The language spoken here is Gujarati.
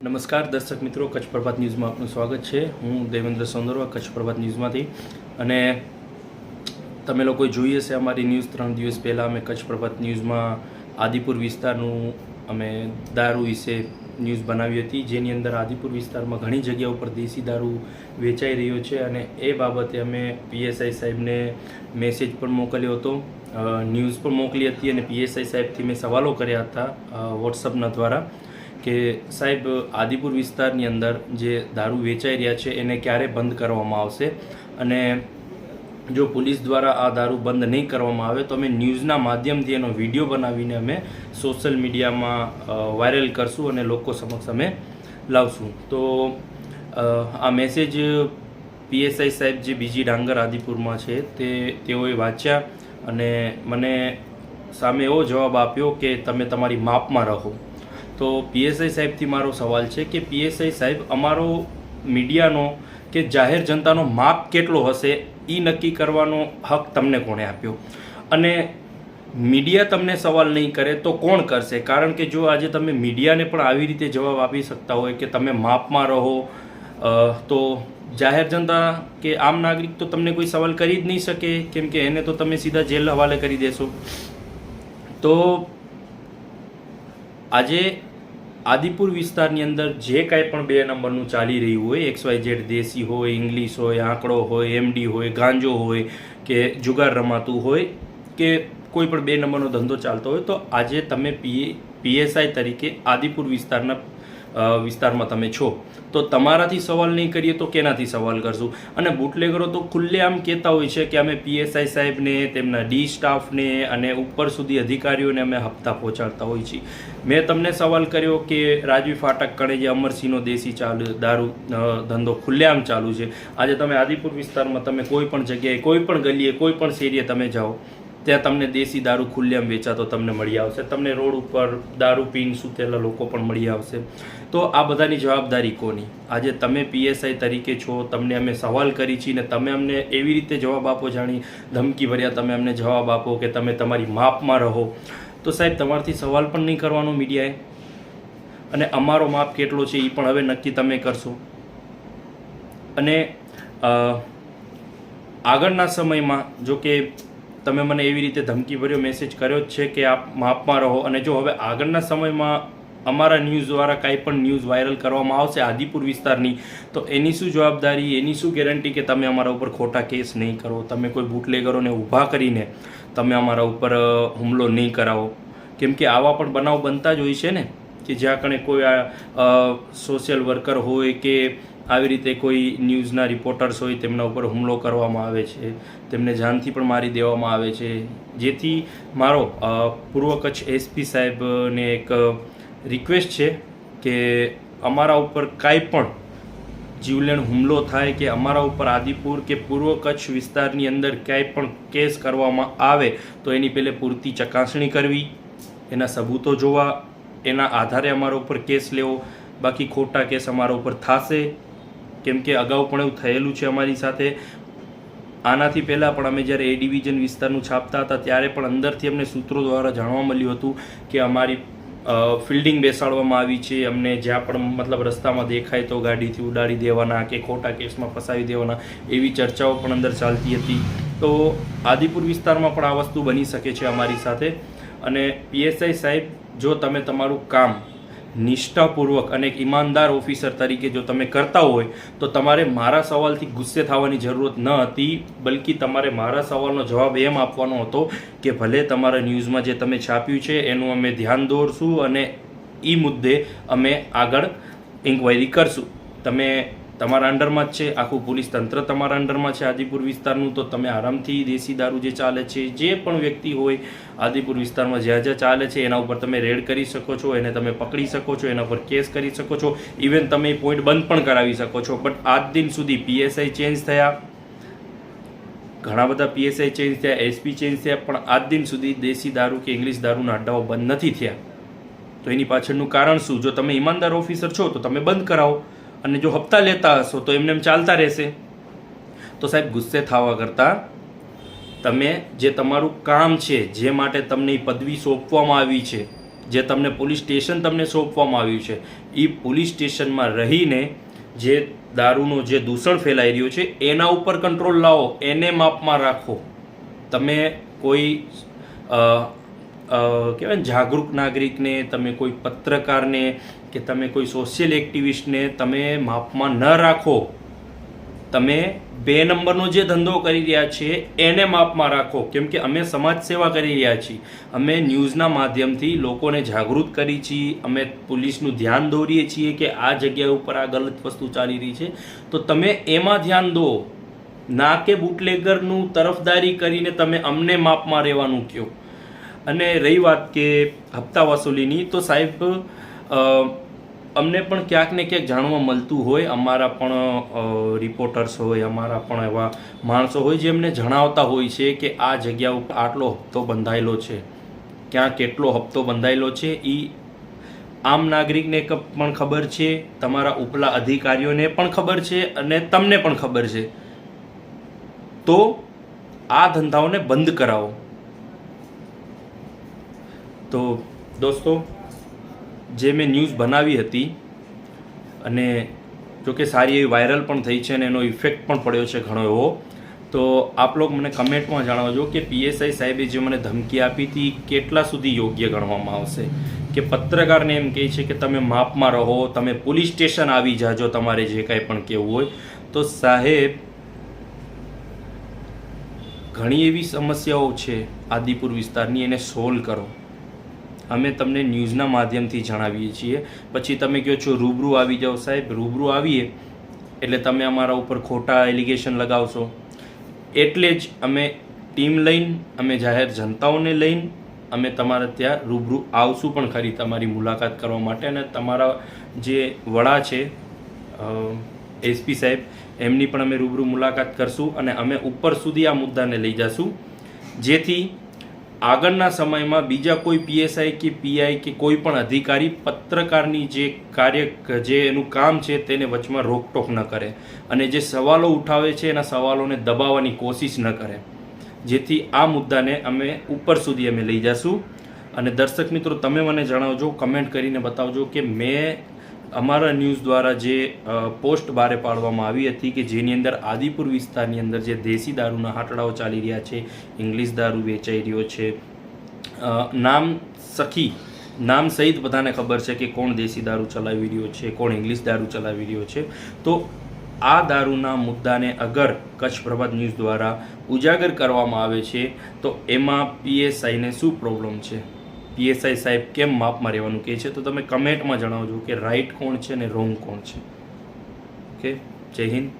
નમસ્કાર, દર્શક મિત્રો. કચ્છ પ્રભાત ન્યૂઝમાં આપનું સ્વાગત છે. હું દેવેન્દ્ર સોંદરવા કચ્છ પ્રભાત ન્યૂઝમાંથી. અને તમે લોકો જોઈએ છે અમારી ન્યૂઝ ત્રણ દિવસ પહેલાં અમે કચ્છ પ્રભાત ન્યૂઝમાં આદિપુર વિસ્તારનું અમે દારૂ વિશે ન્યૂઝ બનાવી હતી. જેની અંદર આદિપુર વિસ્તારમાં ઘણી જગ્યાઓ પર દેશી દારૂ વેચાઈ રહ્યો છે અને એ બાબતે અમે પીએસઆઈ સાહેબને મેસેજ પણ મોકલ્યો હતો. ન્યૂઝ પણ મોકલી હતી અને પીએસઆઈ સાહેબથી મેં સવાલો કર્યા હતા વોટ્સઅપના દ્વારા. કે સાહેબ, આદિપુર વિસ્તારની અંદર જે દારૂ વેચાઈ રહ્યા છે, એને ક્યારે બંધ કરવામાં આવશે? અને જો પોલીસ દ્વારા આ દારૂ બંધ નહીં કરવામાં આવે, તો અમે ન્યૂઝના માધ્યમથી એનો વીડિયો બનાવીને અમે સોશિયલ મીડિયામાં વાયરલ કરશું અને લોકો સમક્ષ અમે લાવશું. તો આ મેસેજ પીએસઆઈ સાહેબ જે બીજી ડાંગર આદિપુરમાં છે, તે તેઓએ વાંચ્યા અને મને સામે એવો જવાબ આપ્યો કે તમે તમારી માપમાં રહો. તો પીએસઆઈ સાહેબથી મારો સવાલ છે કે પીએસઆઈ સાહેબ, અમારો મીડિયાનો કે જાહેર જનતાનો માપ કેટલો હશે? એ નક્કી કરવાનો હક તમને કોણે આપ્યો? અને મીડિયા તમને સવાલ નહીં કરે તો કોણ કરશે? કારણ કે જો આજે તમે મીડિયાને પણ આવી રીતે જવાબ આપી શકતા હોય કે તમે માપમાં રહો તો જાહેર જનતા કે આમ નાગરિક તો તમને કોઈ સવાલ કરી જ નહીં શકે, કેમ કે એને તો તમે સીધા જેલ હવાલે કરી દેશો. તો આજે આદિપુર વિસ્તારની અંદર જે કાંઈ પણ બે નંબરનું ચાલી રહ્યું હોય એક્સ વાય ઝેડ દેશી હોય, ઇંગ્લિશ હોય, આંકડો હોય એમડી હોય, ગાંજો હોય કે જુગાર રમાતું હોય કે કોઈ પણ બે નંબરનો ધંધો ચાલતો હોય, તો આજે તમે પીએ પીએસઆઈ તરીકે આદિપુર વિસ્તારના વિસ્તારમાં તમે છો. તો તમારાથી સવાલ નહીં કરીએ તો કેનાથી સવાલ કરશું? અને બુટલેગરો તો ખુલ્લેઆમ કહેતા હોય છે કે અમે પીએસઆઈ સાહેબને, તેમના ડી સ્ટાફને અને ઉપર સુધી અધિકારીઓને અમે હપ્તા પહોંચાડતા હોય છીએ. મેં તમને સવાલ કર્યો કે રાજવી ફાટક કણે જે અમરસિંહનો દેશી ચાલુ, દારૂ ધંધો ખુલ્લેઆમ ચાલુ છે. આજે તમે આદિપુર વિસ્તારમાં તમે કોઈ પણ જગ્યાએ, કોઈ પણ ગલીએ, કોઈ પણ શેરીએ તમે જાઓ ત્યાં તમને દેશી દારૂ ખુલ્લેમ વેચાતો તમને મળી આવશે. તમને રોડ ઉપર દારૂ પીને સૂતેલા લોકો પણ મળી આવશે. તો આ બધાની જવાબદારી કોની? આજે તમે પીએસઆઈ તરીકે છો, તમને અમે સવાલ કરી છીએ ને તમે અમને એવી રીતે જવાબ આપો જાણી ધમકી ભર્યા તમે અમને જવાબ આપો કે તમે તમારી માપમાં રહો. તો સાહેબ, તમારથી સવાલ પણ નહીં કરવાનો મીડિયાએ. અને અમારો માપ કેટલો છે એ પણ હવે નક્કી તમે કરશો. અને આગળના સમયમાં જો કે તમે મને એવી રીતે ધમકી ભર્યો મેસેજ કર્યો જ છે કે આપ માપમાં રહો. અને જો હવે આગળના સમયમાં અમારા ન્યૂઝ દ્વારા કાંઈ પણ ન્યૂઝ વાયરલ કરવામાં આવશે આદિપુર વિસ્તારની, તો એની શું જવાબદારી, એની શું ગેરંટી કે તમે અમારા ઉપર ખોટા કેસ નહીં કરો? તમે કોઈ બુટલેગરોને ઊભા કરીને તમે અમારા ઉપર હુમલો નહીં કરાવો? કેમ કે આવા પણ બનાવ બનતા જ હોય છે ને? કે જ્યાં કણે કોઈ આ સોશિયલ વર્કર હોય કે આવી રીતે કોઈ ન્યૂઝના રિપોર્ટર્સ હોય તેમના ઉપર હુમલો કરવામાં આવે છે, તેમને જાનથી પણ મારી દેવામાં આવે છે. જેથી મારો પૂર્વ કચ્છ એસપી સાહેબને એક રિક્વેસ્ટ છે કે અમારા ઉપર કાંઈ પણ જીવલેણ હુમલો થાય કે અમારા ઉપર આદિપુર કે પૂર્વ કચ્છ વિસ્તારની અંદર ક્યાંય પણ કેસ કરવામાં આવે, તો એની પહેલે પૂરતી ચકાસણી કરવી, એના સબૂતો જોવા એના આધારે અમારા ઉપર કેસ લેવો, બાકી ખોટા કેસ અમારા ઉપર થશે. કેમ કે અગાઉ પણ એવું થયેલું છે અમારી સાથે. આનાથી પહેલાં પણ અમે જ્યારે એ ડિવિઝન વિસ્તારનું છાપતા હતા, ત્યારે પણ અંદરથી અમને સૂત્રો દ્વારા જાણવા મળ્યું હતું કે અમારી ફિલ્ડિંગ બેસાડવામાં આવી છે. અમને જ્યાં પણ મતલબ રસ્તામાં દેખાય તો ગાડીથી ઉડાડી દેવાના કે ખોટા કેસમાં ફસાવી દેવાના એવી ચર્ચાઓ પણ અંદર ચાલતી હતી. તો આદિપુર વિસ્તારમાં પણ આ વસ્તુ બની શકે છે અમારી સાથે. અને પીએસઆઈ સાહેબ, જો તમે તમારું કામ નિષ્ઠાપૂર્વક અને એક ઈમાનદાર ઓફિસર તરીકે જો તમે કરતા હોય, તો તમારે મારા સવાલથી ગુસ્સે થવાની જરૂરત ન હતી, બલકી તમારે મારા સવાલનો જવાબ એમ આપવાનો હતો કે ભલે તમારા ન્યૂઝમાં જે તમે છાપ્યું છે, એનું અમે ધ્યાન દોરશું અને એ મુદ્દે અમે આગળ ઇન્ક્વાયરી કરશું. તમે તમારા અંડરમાં જ છે, આખું પોલીસ તંત્ર તમારા અંડરમાં છે આદિપુર વિસ્તારનું, તો તમે આરામથી દેશી દારૂ જે ચાલે છે, જે પણ વ્યક્તિ હોય આદિપુર વિસ્તારમાં જ્યાં જ્યાં ચાલે છે, એના ઉપર તમે રેડ કરી શકો છો, એને તમે પકડી શકો છો, એના પર કેસ કરી શકો છો. ઇવન તમે પોઈન્ટ બંધ પણ કરાવી શકો છો. બટ આજ દિન સુધી પીએસઆઈ ચેન્જ થયા. ઘણા બધા પીએસઆઈ ચેન્જ થયા એસપી ચેન્જ થયા, પણ આજ દિન સુધી દેશી દારૂ કે ઇંગ્લિશ દારૂના અડ્ડાઓ બંધ નથી થયા. તો એની પાછળનું કારણ શું? જો તમે ઈમાનદાર ઓફિસર છો, તો તમે બંધ કરાવો. અને જો હપ્તા લેતા હશો તો એમને એમ ચાલતા રહેશે. તો સાહેબ, ગુસ્સે થવા કરતાં તમે જે તમારું કામ છે, જે માટે તમને એ પદવી સોંપવામાં આવી છે, જે તમને પોલીસ સ્ટેશન તમને સોંપવામાં આવ્યું છે એ પોલીસ સ્ટેશનમાં રહીને જે દારૂનો જે દૂષણ ફેલાઈ રહ્યું છે, એના ઉપર કંટ્રોલ લાવો, એને માપમાં રાખો. તમે કોઈ કહેવાય જાગૃત નાગરિકને, તમે કોઈ પત્રકારને કે તમે કોઈ સોશિયલ એક્ટિવિસ્ટને તમે માપમાં ન રાખો. તમે બે નંબરનો જે ધંધો કરી રહ્યા છે, એને માપમાં રાખો. કેમ કે અમે સમાજ સેવા કરી રહ્યા છીએ. અમે ન્યૂઝના માધ્યમથી લોકોને જાગૃત કરી છીએ. અમે પોલીસનું ધ્યાન દોરીએ છીએ કે આ જગ્યા ઉપર આ ગલત વસ્તુ ચાલી રહી છે. તો તમે એમાં ધ્યાન દો. ના કે બુટલેગરનું તરફદારી કરીને તમે અમને માપમાં રહેવાનું કહો. અને રહી વાત કે હપ્તા વસૂલીની, તો સાહેબ અમને પણ ક્યાંક ને ક્યાંક જાણવા મળતું હોય. અમારા પણ રિપોર્ટર્સ હોય, અમારા પણ એવા માણસો હોય જેમને જણાવતા હોય છે કે આ જગ્યા ઉપર આટલો હપ્તો બંધાયેલો છે. ક્યાં કેટલો હપ્તો બંધાયેલો છે. એ આમ નાગરિકને પણ ખબર છે. તમારા ઉપલા અધિકારીઓને પણ ખબર છે અને તમને પણ ખબર છે. તો આ ધંધાઓને બંધ કરાવો. તો દોસ્તો, જે મેં ન્યૂઝ બનાવી હતી અને જો કે સારી એવી વાયરલ પણ થઈ છે અને એનો ઇફેક્ટ પણ પડ્યો છે ઘણો એવો, તો આપ લોકો મને કમેન્ટમાં જણાવજો કે પીએસઆઈ સાહેબે જે મને ધમકી આપી હતી કેટલા સુધી યોગ્ય ગણવામાં આવશે? કે પત્રકારને એમ કહે છે કે તમે માપમાં રહો, તમે પોલીસ સ્ટેશન આવી જાજો, તમારે જે કાંઈ પણ કહેવું હોય. તો સાહેબ, ઘણી એવી સમસ્યાઓ છે આદિપુર વિસ્તારની, એને સોલ્વ કરો. અમે તમને ન્યૂઝના માધ્યમથી જણાવીએ છીએ. પછી તમે કહો છો રૂબરૂ આવી જાઓ સાહેબ, રૂબરૂ આવીએ એટલે તમે અમારા ઉપર ખોટા એલિગેશન લગાવશો. એટલે જ અમે ટીમ લઈને, અમે જાહેર જનતાઓને લઈને, અમે તમારા ત્યાં રૂબરૂ આવશું પણ ખરી તમારી મુલાકાત કરવા માટે. અને તમારા જે વડા છે એસપી સાહેબ, એમની પણ અમે રૂબરૂ મુલાકાત કરશું અને અમે ઉપર સુધી આ મુદ્દાને લઈ જશું. જેથી આગળના સમયમાં બીજા કોઈ પીએસઆઈ કે પીઆઈ કે કોઈ પણ અધિકારી પત્રકારની જે કાર્ય, જે એનું કામ છે તેને વચમાં રોકટોક ન કરે અને જે સવાલો ઉઠાવે છે એના સવાલોને દબાવવાની કોશિશ ન કરે. જેથી આ મુદ્દાને અમે ઉપર સુધી અમે લઈ જશું. અને દર્શક મિત્રો, તમે મને જણાવજો કમેન્ટ કરીને બતાવજો કે મેં અમારા ન્યૂઝ દ્વારા જે પોસ્ટ બારે પાડવામાં આવી હતી કે જેની અંદર આદિપુર વિસ્તારની અંદર જે દેશી દારૂના હાટડાઓ ચાલી રહ્યા છે, ઇંગ્લિશ દારૂ વેચાઈ રહ્યો છે નામ સખી, નામ સહિત બધાને ખબર છે કે કોણ દેશી દારૂ ચલાવી રહ્યો છે, કોણ ઇંગ્લિશ દારૂ ચલાવી રહ્યો છે. તો આ દારૂના મુદ્દાને અગર કચ્છ પ્રભાત ન્યૂઝ દ્વારા ઉજાગર કરવામાં આવે છે, તો એમાં પીએસઆઈને શું પ્રોબ્લેમ છે? પીએસઆઈ સાહેબ કેમ માપમાં રહેવાનું કહે છે? તો તમે કમેન્ટમાં જણાવજો કે રાઈટ કોણ છે ને રોંગ કોણ છે. ઓકે જય હિન્દ.